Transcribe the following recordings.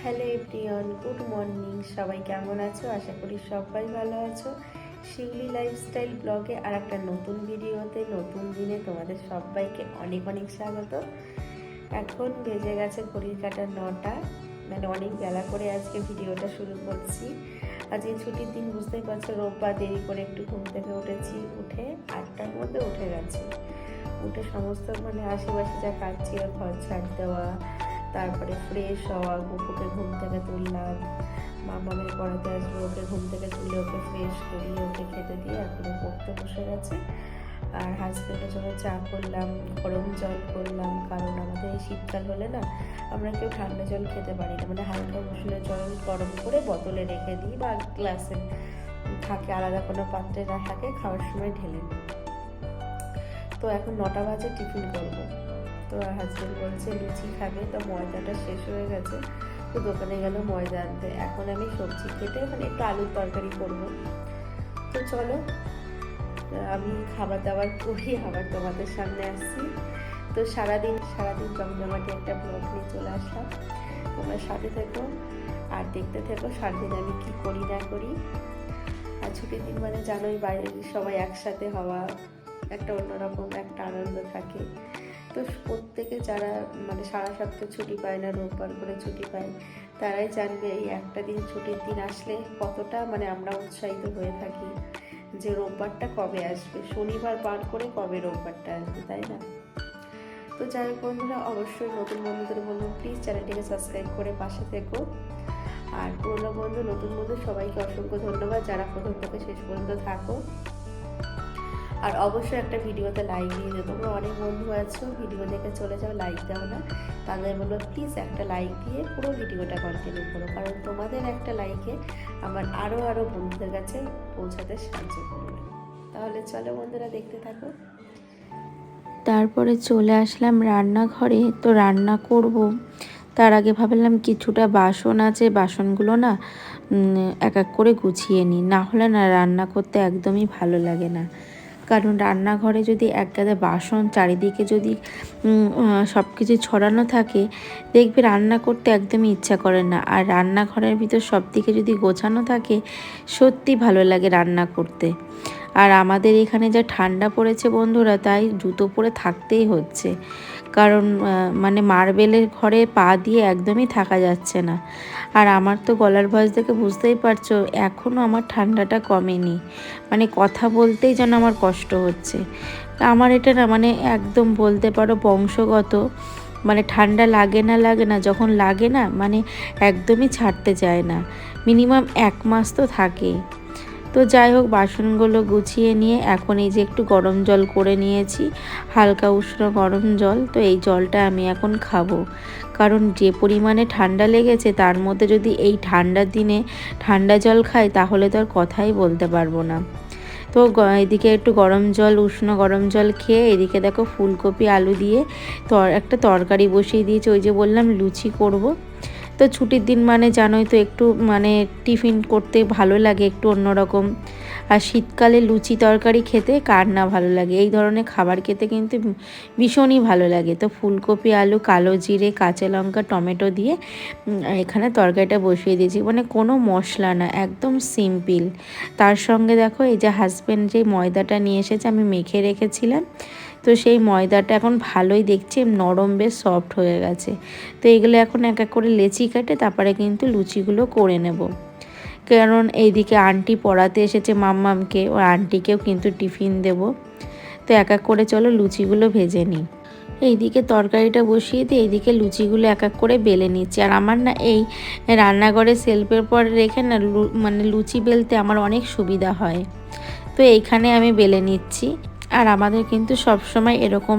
Hello everyone, good morning. সবাই কেমন আছো? আশা করি সবাই ভালো আছো। শিউলি লাইফস্টাইল ব্লগে আর একটা নতুন ভিডিওতে, নতুন দিনে তোমাদের সবাইকে অনেক অনেক স্বাগত। এখন বেজে গেছে ঘড়ির কাটা নটা মানে অনেক বেলা করে আজকে ভিডিওটা শুরু করছি। আজকে ছুটির দিন, বুঝতেই পারছ, রোববার দেরি করে একটু ঘুম থেকে উঠেছি, উঠে আটটার মধ্যে উঠে গেছি। উঠে সমস্ত মানে আশেপাশে যা কাজ ছিল, ঘর ছাড় দেওয়া তারপরে ফ্রেশ হওয়া, গুপুকে ঘুম থেকে তুললাম। মামামের পড়াতে আসবে ওকে ঘুম থেকে তুলে ওকে ফ্রেশ করি ওকে খেতে দিয়ে এখন পড়তে বসে গেছে। আর হাজব্যান্ডের জন্য চা করলাম, গরম জল করলাম, কারণ আমাদের এই শীতকাল হলে না আমরা কেউ ঠান্ডা জল খেতে পারি না। মানে হালকা উষ্ণ জল গরম করে বোতলে রেখে দিই বা গ্লাসে থাকে, আলাদা কোনো পাত্রে না থাকে, খাওয়ার সময় ঢেলে নিই। তো এখন নটা বাজে, টিফিন করব। তো হাজব্যান্ড বলছে, লুচি খাবে, তো ময়দাটা শেষ হয়ে গেছে। তো দোকানে গেল ময়দা আনতে। এখন আমি সবজি খেতে মানে একটু আলুর তরকারি করব। তো চলো, আমি খাবার দাবার করি আবার তোমাদের সামনে আসছি। তো সারাদিন সারাদিন জমজমাটি একটা ব্লগ নিয়ে চলে আসলাম। তোমরা সাথে থেকো আর দেখতে থেকো সারাদিন আমি কী করি, না করি। আর ছুটির দিন মানে জানোই বাইরে সবাই একসাথে হওয়া, একটা অন্যরকম, একটা আনন্দ থাকে। তো প্রত্যেকে যারা মানে সারা সপ্তাহ ছুটি পায় না, রোববার করে ছুটি পায়, তারাই জানবে এই একটা দিন ছুটির দিন আসলে কতটা মানে আমরা উৎসাহিত হয়ে থাকি যে রোববারটা কবে আসবে। শনিবার পার করে কবে রোববারটা আসবে, তাই না? তো যাই হোক বন্ধুরা, অবশ্যই নতুন বন্ধুদের বলব প্লিজ চ্যানেলটিকে সাবস্ক্রাইব করে পাশে থেকো। আর পুরনো বন্ধু, নতুন বন্ধু, সবাইকে অসংখ্য ধন্যবাদ। যারা প্রথম থেকে শেষ পর্যন্ত থাকো আর অবশ্যই একটা ভিডিওতে লাইক দিয়ে দেবো। তোমরা অনেক বন্ধু আছো, ভিডিও দেখে চলে যাও লাইক দাও না। তাদের বলব প্লিজ একটা লাইক দিয়ে পুরো ভিডিওটা কন্টিনিউ করো। কারণ তোমাদের একটা লাইকে আমার আরও আরও বন্ধুদের কাছে পৌঁছাতে সাহায্য করবে। তাহলে চলো বন্ধুরা, দেখতে থাকো। তারপরে চলে আসলাম রান্নাঘরে। তো রান্না করব। তার আগে ভাবলাম কিছুটা বাসন আছে, বাসনগুলো না এক এক করে গুছিয়ে নিই। না হলে না রান্না করতে একদমই ভালো লাগে না। কারণ রান্নাঘরে যদি এক গাদা বাসন, চারিদিকে যদি সব কিছু ছড়ানো থাকে, দেখবে রান্না করতে একদমই ইচ্ছা করে না। আর রান্নাঘরের ভিতর সব দিকে যদি গোছানো থাকে, সত্যি ভালো লাগে রান্না করতে। আর আমাদের এখানে যা ঠান্ডা পড়েছে বন্ধুরা, তাই জুতো পরে থাকতেই হচ্ছে। কারণ মানে মার্বেলের ঘরে পা দিয়ে একদমই থাকা যাচ্ছে না। আর আমার তো গলার ভয়েস দেখে বুঝতেই পারছ এখনও আমার ঠান্ডাটা কমেনি। মানে কথা বলতেই যেন আমার কষ্ট হচ্ছে। আমার এটা না মানে একদম বলতে পারো বংশগত মানে ঠান্ডা লাগে না লাগে না, যখন লাগে না মানে একদমই ছাড়তে চায় না। মিনিমাম এক মাস তো থাকেই। তো যাই হোক, বাসনগুলো গুছিয়ে নিয়ে এখন এই যে একটু গরম জল করে নিয়েছি, হালকা উষ্ণ গরম জল, তো এই জলটা আমি এখন খাব। কারণ যে পরিমাণে ঠান্ডা লেগেছে, তার মধ্যে যদি এই ঠান্ডার দিনে ঠান্ডা জল খাই, তাহলে তো আর কথাই বলতে পারব না। তো এদিকে একটু গরম জল, উষ্ণ গরম জল খেয়ে এদিকে দেখো ফুলকপি, আলু দিয়ে তর একটা তরকারি বসিয়ে দিয়েছি, ওই যে বললাম, লুচি করব। তো ছুটির দিন মানে জানোই তো একটু মানে টিফিন করতে ভালো লাগে একটু অন্যরকম। আর শীতকালে লুচি তরকারি খেতে কার না ভালো লাগে? এই ধরনের খাবার খেতে কিন্তু ভীষণই ভালো লাগে। তো ফুলকপি, আলু, কালো জিরে, কাঁচা লঙ্কা, টমেটো দিয়ে এখানে তরকারিটা বসিয়ে দিয়েছি। মানে কোনো মশলা না, একদম সিম্পল। তার সঙ্গে দেখো, এই যে হাজব্যান্ড যে ময়দাটা নিয়ে এসেছে, আমি মেখে রেখেছিলাম। তো সেই ময়দাটা এখন ভালোই দেখছি, নরম বেশ সফট হয়ে গেছে। তো এগুলো এখন এক এক করে লেচি কাটে, তারপরে কিন্তু লুচিগুলো করে নেব। কারণ এইদিকে আন্টি পড়াতে এসেছে মাম্মামকে। ও আন্টিকেও কিন্তু টিফিন দেব। তো এক এক করে চলো লুচিগুলো ভেজে নিই। এইদিকে তরকারিটা বসিয়ে দিয়ে এইদিকে লুচিগুলো এক এক করে বেলে নিচ্ছি। আর আমার না এই রান্নাঘরে সেলফের পর রেখে না মানে লুচি বেলতে আমার অনেক সুবিধা হয়। তো এইখানে আমি বেলে নিচ্ছি। আর আমাদের কিন্তু সব সময় এরকম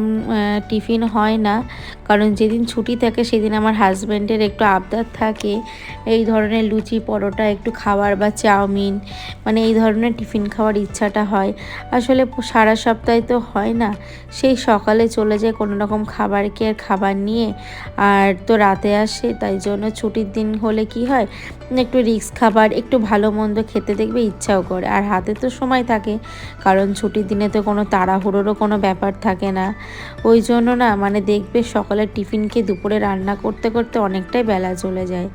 টিফিন হয় না। কারণ যেদিন ছুটি থাকে সেদিন আমার হাজব্যান্ডের একটু আবদার থাকে। এই ধরনের লুচি, পরোটা, একটু খাবার বা চাউমিন মানে এই ধরনের টিফিন খাওয়ার ইচ্ছাটা হয়। আসলে সারা সপ্তাহে তো হয় না। সেই সকালে চলে যায় কোনো রকম খাবার আর খাবার নিয়ে। আর তো রাতে আসে, তাই জন্য ছুটির দিন হলে কি হয়, একটু রিক্স খাবার, একটু ভালো মন্দ খেতে দেখবে ইচ্ছাও করে। আর হাতে তো সময় থাকে, কারণ ছুটির দিনে তো কোনো তাড়া তাড়াহুড়োরও কোনো ব্যাপার থাকে না। ওই জন্য না মানে দেখবে সকালে টিফিনকে দুপুরে রান্না করতে করতে অনেকটাই বেলা চলে যায়।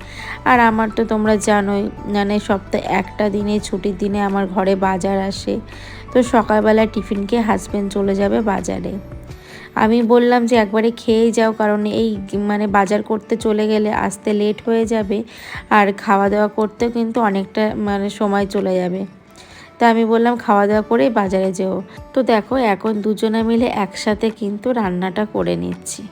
আর আমার তো তোমরা জানোই মানে সপ্তাহে একটা দিনে, ছুটির দিনে আমার ঘরে বাজার আসে। তো সকালবেলা টিফিনকে হাজব্যান্ড চলে যাবে বাজারে। আমি বললাম যে একবারে খেয়েই যাও, কারণ এই মানে বাজার করতে চলে গেলে আসতে লেট হয়ে যাবে। আর খাওয়া দাওয়া করতেও কিন্তু অনেকটা মানে সময় চলে যাবে। তা আমি বললাম, খাওয়া দাওয়া করে বাজারে যেও। তো দেখো, এখন দুজনে মিলে একসাথে কিন্তু রান্নাটা করে নিচ্ছি।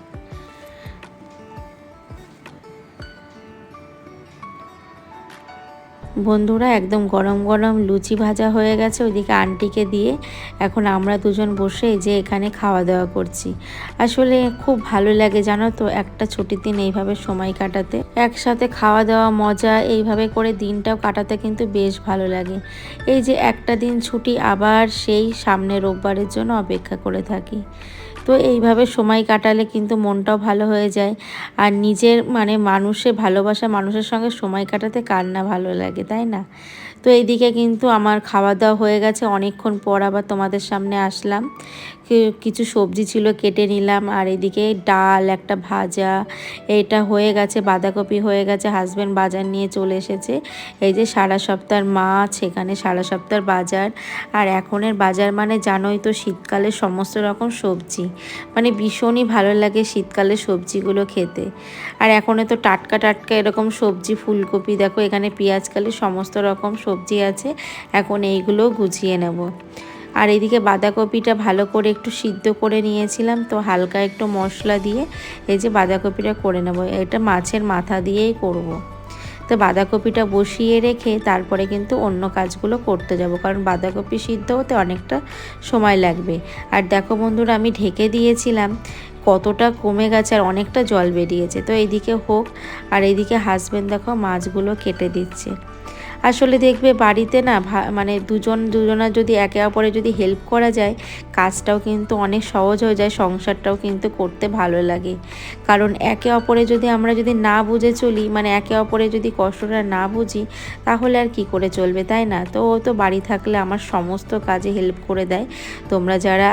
বন্ধুরা একদম গরম গরম লুচি ভাজা হয়ে গেছে ওইদিকে আন্টিকে দিয়ে। এখন আমরা দুজন বসে যে এখানে খাওয়া দাওয়া করছি। আসলে খুব ভালো লাগে জানো তো একটা ছুটির দিন এইভাবে সময় কাটাতে। একসাথে খাওয়া দাওয়া, মজা এইভাবে করে দিনটাও কাটাতে কিন্তু বেশ ভালো লাগে। এই যে একটা দিন ছুটি আবার সেই সামনে রোববারের জন্য অপেক্ষা করে থাকি। তো এইভাবে সময় কাটালে কিন্তু মনটাও ভালো হয়ে যায়। আর নিজের মানে মানুষে ভালোবাসা, মানুষের সঙ্গে সময় কাটাতে কার না ভালো লাগে, তাই না? তো এইদিকে কিন্তু আমার খাওয়া দাওয়া হয়ে গেছে, অনেকক্ষণ পর আবার তোমাদের সামনে আসলাম। কিছু সবজি ছিল কেটে নিলাম, আর এদিকে ডাল, একটা ভাজা, এটা হয়ে গেছে, বাঁধাকপি হয়ে গেছে হাজব্যান্ড বাজার নিয়ে চলে এসেছে। এই যে সারা সপ্তাহের মাছ, এখানে সারা সপ্তাহের বাজার। আর এখনের বাজার মানে জানোই তো, শীতকালে সমস্ত রকম সবজি। মানে ভীষণই ভালো লাগে শীতকালে সবজিগুলো খেতে। আর এখনে তো টাটকা টাটকা এরকম সবজি, ফুলকপি, দেখো এখানে পেঁয়াজকালি সমস্ত রকম সবজি আছে। এখন এইগুলোও গুছিয়ে নেব। আর এদিকে বাঁধাকপিটা ভালো করে একটু সিদ্ধ করে নিয়েছিলাম, তো হালকা একটু মশলা দিয়ে এই যে বাঁধাকপিটা করে নেব। এটা মাছের মাথা দিয়েই করব। তো বাঁধাকপিটা বসিয়ে রেখে তারপরে কিন্তু অন্য কাজগুলো করতে যাব, কারণ বাঁধাকপি সিদ্ধ হতে অনেকটা সময় লাগবে। আর দেখো বন্ধুরা, আমি ঢেকে দিয়েছিলাম, কতটা কমে গেছে আর অনেকটা জল বেরিয়েছে। তো এইদিকে হোক, আর এইদিকে হাজব্যান্ড দেখো মাছগুলো কেটে দিচ্ছে। আসলে দেখবে বাড়িতে না মানে দুজন, দুজনা যদি একে অপরে যদি হেল্প করা যায়, কাজটাও কিন্তু অনেক সহজ হয়ে যায়, সংসারটাও কিন্তু করতে ভালো লাগে। কারণ একে অপরে যদি আমরা যদি না বুঝে চলি মানে একে অপরে যদি কষ্টটা না বুঝি, তাহলে আর কি করে চলবে, তাই না? তো ও তো বাড়ি থাকলে আমার সমস্ত কাজে হেল্প করে দেয়। তোমরা যারা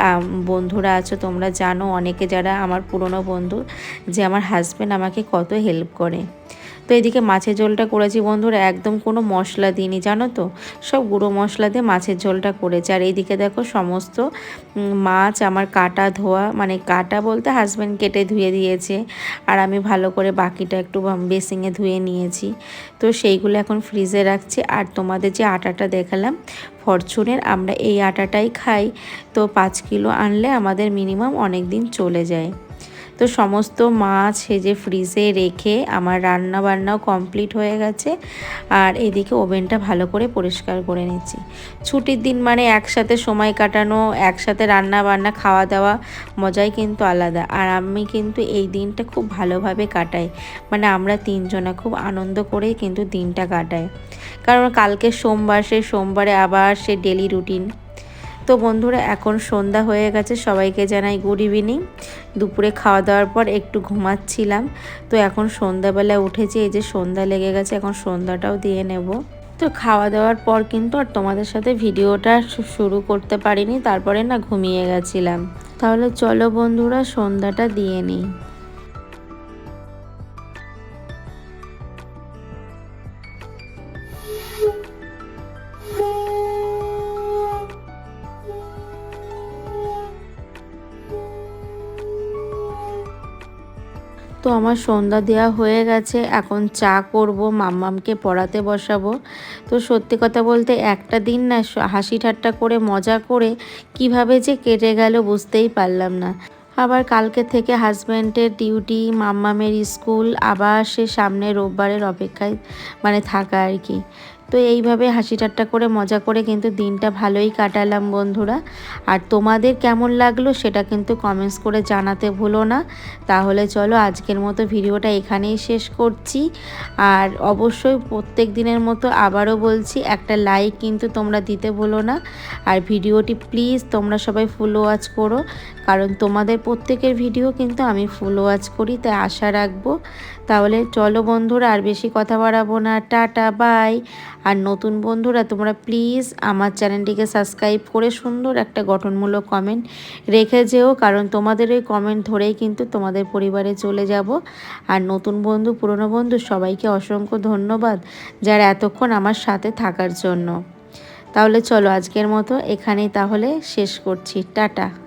বন্ধুরা আছো, তোমরা জানো অনেকে যারা আমার পুরনো বন্ধু, যে আমার হাজব্যান্ড আমাকে কত হেল্প করে। তো এদিকে মাছের ঝোলটা করেছি বন্ধুরা, একদম কোনো মশলা দিইনি, জানো তো? সব গুঁড়ো মশলা দিয়ে মাছের ঝোলটা করেছি। আর এইদিকে দেখো সমস্ত মাছ আমার কাটা ধোয়া মানে কাটা বলতে হাজব্যান্ড কেটে ধুয়ে দিয়েছে। আর আমি ভালো করে বাকিটা একটু বেসিংয়ে ধুয়ে নিয়েছি। তো সেইগুলো এখন ফ্রিজে রাখছি। আর তোমাদের যে আটাটা দেখালাম ফরচুনের আমরা এই আটাটাই খাই। তো পাঁচ কিলো আনলে আমাদের মিনিমাম অনেক দিন চলে যায়। তো সমস্ত মাছ সেজে ফ্রিজে রেখে আমার রান্না বান্নাও কমপ্লিট হয়ে গেছে। আর এদিকে ওভেনটা ভালো করে পরিষ্কার করে নিচ্ছি। ছুটির দিন মানে একসাথে সময় কাটানো, একসাথে রান্না বান্না খাওয়া দাওয়া মজাই কিন্তু আলাদা। আর আমি কিন্তু এই দিনটা খুব ভালোভাবে কাটাই। মানে আমরা তিনজনা খুব আনন্দ করেই কিন্তু দিনটা কাটাই। কারণ কালকে সোমবার, সেই সোমবারে আবার সে ডেলি রুটিন তো বন্ধুরা, এখন সন্ধ্যা হয়ে গেছে, সবাইকে জানাই গুড ইভিনিং দুপুরে খাওয়া দাওয়ার পর একটু ঘুমাচ্ছিলাম, তো এখন সন্ধ্যাবেলায় উঠেছি, এই যে সন্ধ্যা লেগে গেছে, এখন সন্ধ্যাটাও দিয়ে নেব। তো খাওয়া দাওয়ার পর কিন্তু আর তোমাদের সাথে ভিডিওটা শুরু করতে পারিনি, তারপরে না ঘুমিয়ে গেছিলাম। তাহলে চলো বন্ধুরা, সন্ধ্যাটা দিয়ে নিই। তো আমার সন্ধ্যা দেওয়া হয়ে গেছে, এখন চা করব, মাম্মামকে পড়াতে বসাবো। তো সত্যি কথা বলতে একটা দিন না হাসি ঠাট্টা করে, মজা করে কীভাবে যে কেটে গেল বুঝতেই পারলাম না। আবার কালকে থেকে হাজব্যান্ডের ডিউটি, মাম্মামের স্কুল, আবার সে সামনে রোববারের অপেক্ষায় মানে থাকা আর কি। তো এইভাবে হাসি ঠাট্টা করে মজা করে কিন্তু দিনটা ভালোই কাটালাম বন্ধুরা। আর তোমাদের কেমন লাগল সেটা কিন্তু কমেন্টস করে জানাতে ভুলো না। তাহলে চলো আজকের মতো ভিডিওটা এখানেই শেষ করছি। আর অবশ্যই প্রত্যেক দিনের মতো আবারও বলছি, একটা লাইক কিন্তু তোমরা দিতে ভুলো না। আর ভিডিওটি প্লিজ তোমরা সবাই ফুল ওয়াচ করো। কারণ তোমাদের প্রত্যেকের ভিডিও কিন্তু আমি ফুল ওয়াচ করি, তাই আশা রাখব। তাহলে চলো বন্ধুরা, আর বেশি কথা বাড়াবো না। টাটা বাই আর নতুন বন্ধুরা, তোমরা প্লিজ আমার চ্যানেলটিকে সাবস্ক্রাইব করে সুন্দর একটা গঠনমূলক কমেন্ট রেখে যেও, কারণ তোমাদের ওই কমেন্ট ধরেই কিন্তু তোমাদের পরিবারে চলে যাব। আর নতুন বন্ধু, পুরনো বন্ধু, সবাইকে অসংখ্য ধন্যবাদ যারা এতক্ষণ আমার সাথে থাকার জন্য। তাহলে চলো আজকের মতো এখানেই তাহলে শেষ করছি। টাটা।